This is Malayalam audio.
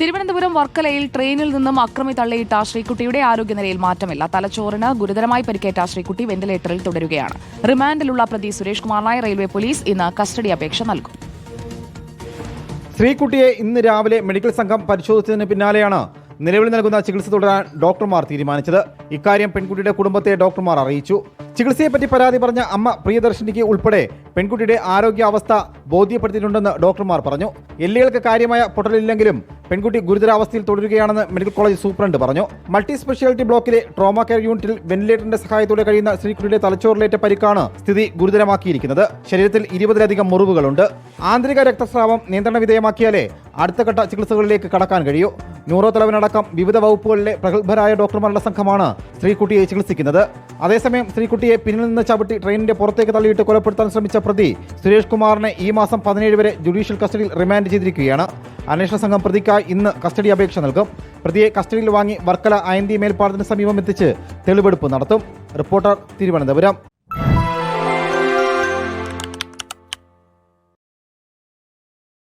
തിരുവനന്തപുരം വർക്കലയിൽ ട്രെയിനിൽ നിന്നും അക്രമി തള്ളിയിട്ട ശ്രീകുട്ടിയുടെ ആരോഗ്യനിലയിൽ മാറ്റമില്ല. തലച്ചോറിന് ഗുരുതരമായി പരിക്കേറ്റ ശ്രീകുട്ടി വെന്റിലേറ്ററിൽ തുടരുകയാണ്. റിമാൻഡിലുള്ള പ്രതി സുരേഷ് കുമാറിനായി റെയിൽവേ പോലീസ് ഇന്ന് കസ്റ്റഡി അപേക്ഷ നൽകും. ശ്രീകുട്ടിയെ ഇന്ന് രാവിലെ മെഡിക്കൽ സംഘം പരിശോധിച്ചതിന് പിന്നാലെയാണ് നിലവിൽ നൽകുന്ന ചികിത്സ തുടരാൻ ഡോക്ടർമാർ തീരുമാനിച്ചത്. ഇക്കാര്യം പെൺകുട്ടിയുടെ കുടുംബത്തെ ഡോക്ടർമാർ അറിയിച്ചു. ചികിത്സയെപ്പറ്റി പരാതി പറഞ്ഞ അമ്മ പ്രിയദർശിനിക്ക് ഉൾപ്പെടെ പെൺകുട്ടിയുടെ ആരോഗ്യാവസ്ഥ ബോധ്യപ്പെടുത്തിയിട്ടുണ്ടെന്ന് ഡോക്ടർമാർ പറഞ്ഞു. എല്ലുകൾക്ക് കാര്യമായ പൊട്ടലില്ലെങ്കിലും പെൺകുട്ടി ഗുരുതരാവസ്ഥയിൽ തുടരുകയാണെന്ന് മെഡിക്കൽ കോളേജ് സൂപ്രണ്ട് പറഞ്ഞു. മൾട്ടി സ്പെഷ്യാലിറ്റി ബ്ലോക്കിലെ ട്രോമ കെയർ യൂണിറ്റിൽ വെന്റിലേറ്ററിന്റെ സഹായത്തോടെ കഴിയുന്ന ശ്രീകുട്ടിയുടെ തലച്ചോറിലേറ്റ പരിക്കാണ് സ്ഥിതി ഗുരുതരമാക്കിയിരിക്കുന്നത്. ശരീരത്തിൽ ഇരുപതിലധികം മുറിവുകളുണ്ട്. ആന്തരിക രക്തസ്രാവം നിയന്ത്രണ വിധേയമാക്കിയാലേ അടുത്ത ഘട്ട ചികിത്സകളിലേക്ക് കടക്കാൻ കഴിയൂ. ന്യൂറോ തലവനടക്കം വിവിധ വകുപ്പുകളിലെ പ്രഗത്ഭരായ ഡോക്ടർമാരുടെ സംഘമാണ് ശ്രീകുട്ടിയെ ചികിത്സിക്കുന്നത്. അതേസമയം ശ്രീകുട്ടിയെ പിന്നിൽ നിന്ന് ചവിട്ടി ട്രെയിനിന്റെ പുറത്തേക്ക് തള്ളിയിട്ട് കൊലപ്പെടുത്താൻ ശ്രമിച്ച പ്രതി സുരേഷ് കുമാറിനെ ഈ മാസം പതിനേഴ് വരെ ജുഡീഷ്യൽ കസ്റ്റഡിയിൽ റിമാൻഡ് ചെയ്തിരിക്കുകയാണ്. അന്വേഷണ സംഘം പ്രതിക്കായി ഇന്ന് കസ്റ്റഡി അപേക്ഷ നൽകും. പ്രതിയെ കസ്റ്റഡിയിൽ വാങ്ങി വർക്കല അയന്തി മേൽപ്പാലത്തിന് സമീപം എത്തിച്ച് തെളിവെടുപ്പ് നടത്തും. റിപ്പോർട്ടർ തിരുവനന്തപുരം.